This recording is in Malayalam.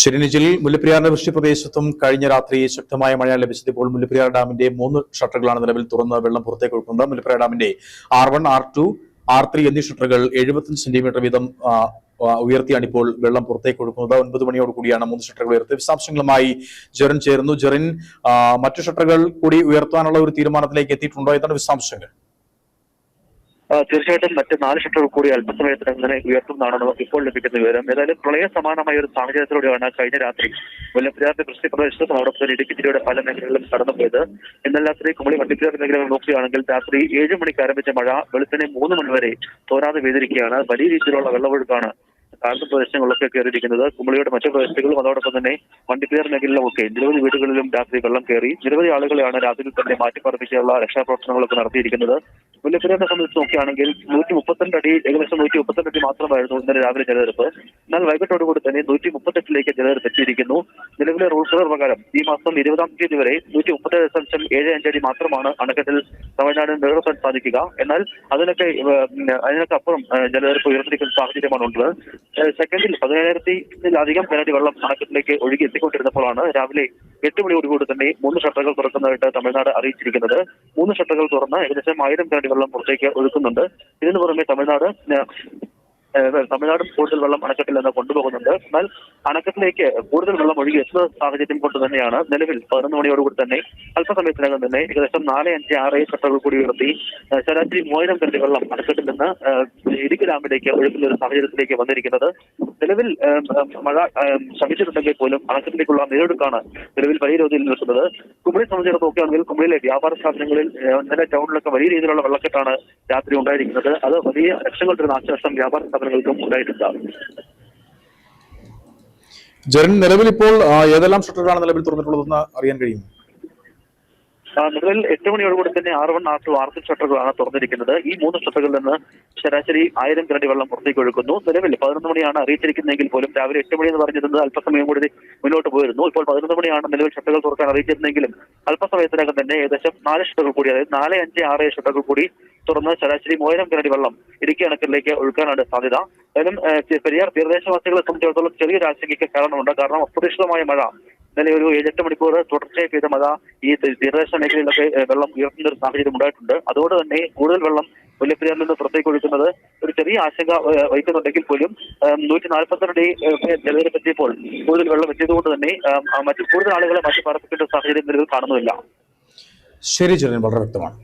ശരി നിജിൽ മുല്ലപ്പെരിയാറിന്റെ വൃഷ്ടിപ്രദേശത്തും കഴിഞ്ഞ രാത്രി ശക്തമായ മഴ ലഭിച്ചത്. ഇപ്പോൾ മുല്ലപ്പെരിയാർ ഡാമിന്റെ മൂന്ന് ഷട്ടറുകളാണ് നിലവിൽ തുറന്ന് വെള്ളം പുറത്തേക്ക് ഒഴുക്കുന്നത് മുല്ലപ്പെരിയാർ ഡാമിന്റെ R one R two R three എന്നീ ഷട്ടറുകൾ എഴുപത്തഞ്ച് സെന്റിമീറ്റർ വീതം ഉയർത്തിയാണ് ഇപ്പോൾ വെള്ളം പുറത്തേക്ക് ഒഴുക്കുന്നത്. ഒൻപത് മണിയോട് കൂടിയാണ് മൂന്ന് ഷട്ടറുകൾ ഉയർത്തി വിശദാംശങ്ങളുമായി ജെറിൻ ചേരുന്നു. ജെറിൻ മറ്റു ഷട്ടറുകൾ കൂടി ഉയർത്താനുള്ള ഒരു തീരുമാനത്തിലേക്ക് എത്തിയിട്ടുണ്ടോ? എന്നാണ് വിശദാംശങ്ങൾ? തീർച്ചയായിട്ടും മറ്റ് നാല് ഷട്ടറുകൾ കൂടി അല്പസമയത്തിന് അങ്ങനെ ഉയർത്തുന്നതാണ് നമുക്ക് ഇപ്പോൾ ലഭിക്കുന്ന വിവരം. ഏതായാലും പ്രളയ സമാനമായ ഒരു സാഹചര്യത്തിലൂടെയാണ് കഴിഞ്ഞ രാത്രി മുല്ലപ്പെരിയാറിന്റെ കൃഷി പ്രദേശത്തും അതോടൊപ്പം തന്നെ ഇടുക്കി ജില്ലയുടെ പല മേഖലകളിലും കടന്നുപോയത്. ഇന്നലെ രാത്രി കുമളി വണ്ടിപ്പെരിയാർ മേഖലകൾ നോക്കുകയാണെങ്കിൽ രാത്രി ഏഴ് മണിക്ക് ആരംഭിച്ച മഴ വെളുപ്പിനെ മൂന്ന് മണി വരെ തോരാതെ പെയ്തിരിക്കുകയാണ്. വലിയ രീതിയിലുള്ള വെള്ളമൊഴുക്കാണ് താഴ്ന്ന പ്രദേശങ്ങളിലൊക്കെ കയറിയിരിക്കുന്നത് കുമളിയുടെ മറ്റു പ്രദേശങ്ങളിലും അതോടൊപ്പം തന്നെ വണ്ടിപ്പേർ മേഖലയിലും ഒക്കെ. നിരവധി വീടുകളിലും രാത്രി വെള്ളം കയറി. നിരവധി ആളുകളെയാണ് രാത്രി തന്നെ മാറ്റിപ്പറപ്പിച്ചുള്ള രക്ഷാപ്രവർത്തനങ്ങളൊക്കെ നടത്തിയിരിക്കുന്നത്. മുല്ലപ്പെരിയാറിനെ സംബന്ധിച്ച് നോക്കുകയാണെങ്കിൽ നൂറ്റി മുപ്പത്തിരണ്ട് അടി ഏകദേശം നൂറ്റി മുപ്പത്തിരണ്ട് അടി മാത്രമായിരുന്നു ഇന്നലെ രാവിലെ ജലനിരപ്പ്. എന്നാൽ വൈകിട്ടോടുകൂടി തന്നെ നൂറ്റി മുപ്പത്തെട്ടിലേക്ക് ജലനിരപ്പ് എത്തിയിരിക്കുന്നു. നിലവിലെ റൂൾസ് പ്രകാരം ഈ മാസം ഇരുപതാം തീയതി വരെ നൂറ്റി മുപ്പത്തേഴ് ദശാംശം ഏഴ് അഞ്ചടി മാത്രമാണ് അണക്കെട്ടിൽ തമിഴ്നാട് നിലനിർത്താൻ സാധിക്കുക. എന്നാൽ അതിനൊക്കെ അതിനൊക്കെ അപ്പുറം ജലനിരപ്പ് ഉയർന്നിരിക്കുന്ന സാഹചര്യമാണ് ഉള്ളത്. സെക്കൻഡിൽ പതിനേഴായിരത്തിലധികം ജനടി വെള്ളം അണക്കെട്ടിലേക്ക് ഒഴുകി എത്തിക്കൊണ്ടിരുന്നപ്പോഴാണ് രാവിലെ എട്ട് മണിയോടുകൂടി തന്നെ മൂന്ന് ഷട്ടറുകൾ തുറക്കുന്നതായിട്ട് തമിഴ്നാട് അറിയിച്ചിരിക്കുന്നത്. മൂന്ന് ഷട്ടറുകൾ തുറന്ന് ഏകദേശം ആയിരം ജനടി വെള്ളം പുറത്തേക്ക് ഒഴുക്കുന്നുണ്ട്. ഇതിനു പുറമെ തമിഴ്നാട് തമിഴ്നാടും കൂടുതൽ വെള്ളം അണക്കെട്ടിൽ നിന്ന് കൊണ്ടുപോകുന്നുണ്ട്. എന്നാൽ അണക്കെട്ടിലേക്ക് കൂടുതൽ വെള്ളം ഒഴുകി എത്തുന്ന സാഹചര്യം കൊണ്ട് തന്നെയാണ് നിലവിൽ പതിനൊന്ന് മണിയോടുകൂടി തന്നെ അല്പസമയത്തിനകം തന്നെ ഏകദേശം നാല് അഞ്ച് ആറ് ഷട്ടറുകൾ കൂടി ഉയർത്തി ശരാശരി മൂവായിരം കണ്ടി വെള്ളം അണക്കെട്ടിൽ നിന്ന് ഇടുക്കി ഡാമിലേക്ക് ഒഴുകുന്ന ഒരു സാഹചര്യത്തിലേക്ക് വന്നിരിക്കുന്നത്. നിലവിൽ മഴ ശമിച്ചിട്ടുണ്ടെങ്കിൽ പോലും അണക്കെട്ടിലേക്കുള്ള നീരൊഴുക്കാണ് നിലവിൽ വലിയ രീതിയിൽ നിൽക്കുന്നത്. കുമളി സംബന്ധിച്ചിടത്ത് നോക്കുകയാണെങ്കിൽ കുമളിയിലെ വ്യാപാര സ്ഥാപനങ്ങളിൽ ഇന്നലെ ടൗണിലൊക്കെ വലിയ രീതിയിലുള്ള വെള്ളക്കെട്ടാണ് രാത്രി ഉണ്ടായിരിക്കുന്നത്. അത് വലിയ ലക്ഷങ്ങളുടെ ഒരു നാശനഷ്ടം വ്യാപാര സ്ഥാപനങ്ങൾക്കും ഉണ്ടായിട്ടുണ്ട് ജരൻ നിലവിൽ ഇപ്പോൾ ഏതെല്ലാം ഷട്ടറുകളാണ് നിലവിൽ തുറന്നിട്ടുള്ളതെന്ന് അറിയാൻ കഴിയും നിലവിൽ എട്ട് മണിയോടുകൂടി തന്നെ R one R two R C ഷട്ടറുകളാണ് തുറന്നിരിക്കുന്നത്. ഈ മൂന്ന് ഷട്ടറുകളിൽ നിന്ന് ശരാശരി ആയിരം കിരടി വെള്ളം പുറത്തേക്ക് ഒഴുക്കുന്നു നിലവിൽ പതിനൊന്ന് മണിയാണ് അറിയിച്ചിരിക്കുന്നതെങ്കിൽ പോലും രാവിലെ എട്ട് മണി എന്ന് പറഞ്ഞിരുന്നത് അല്പസമയം കൂടി മുന്നോട്ട് പോയിരുന്നു. ഇപ്പോൾ പതിനൊന്ന് മണിയാണ് നിലവിൽ ഷട്ടറുകൾ തുറക്കാൻ അറിയിച്ചിരുന്നെങ്കിലും അല്പസമയത്തിനകം തന്നെ ഏകദേശം നാല് ഷട്ടറുകൾ കൂടി അതായത് നാല് അഞ്ച് ആറ് ഷട്ടറുകൾ കൂടി തുറന്ന് ശരാശരി മൂവായിരം കിരടി വെള്ളം ഇടുക്കി അണക്കിലേക്ക് ഒഴുക്കാനാണ് സാധ്യത. ഏതായാലും പെരിയാർ തീരദേശവാസികളെ സംബന്ധിച്ചിടത്തോളം ചെറിയൊരു ആശങ്കയ്ക്ക് കാരണമുണ്ട്. കാരണം അപ്രതീക്ഷിതമായ മഴ ഇന്നലെ ഒരു ഏഴെട്ട് മണിക്കൂർ തുടർച്ചയായി പെയ്ത മഴ ഈ തീരദേശ മേഖലയിലൊക്കെ വെള്ളം ഉയർത്തുന്ന ഒരു സാഹചര്യം ഉണ്ടായിട്ടുണ്ട്. അതോടെ തന്നെ കൂടുതൽ വെള്ളം മുല്ലപ്പെരിയാറിൽ നിന്ന് പുറത്തേക്ക് ഒഴുക്കുന്നത് ഒരു ചെറിയ ആശങ്ക വഹിക്കുന്നുണ്ടെങ്കിൽ പോലും നൂറ്റി നാൽപ്പത്തിരണ്ട് ജലനിരപ്പ് എത്തിയപ്പോൾ കൂടുതൽ വെള്ളം എത്തിയതുകൊണ്ട് തന്നെ മറ്റു കൂടുതൽ ആളുകളെ മാറ്റി പാർപ്പിക്കേണ്ട സാഹചര്യം നിലവിൽ കാണുന്നില്ല ശരി ചെറിയ വളരെ വ്യക്തമാണ്.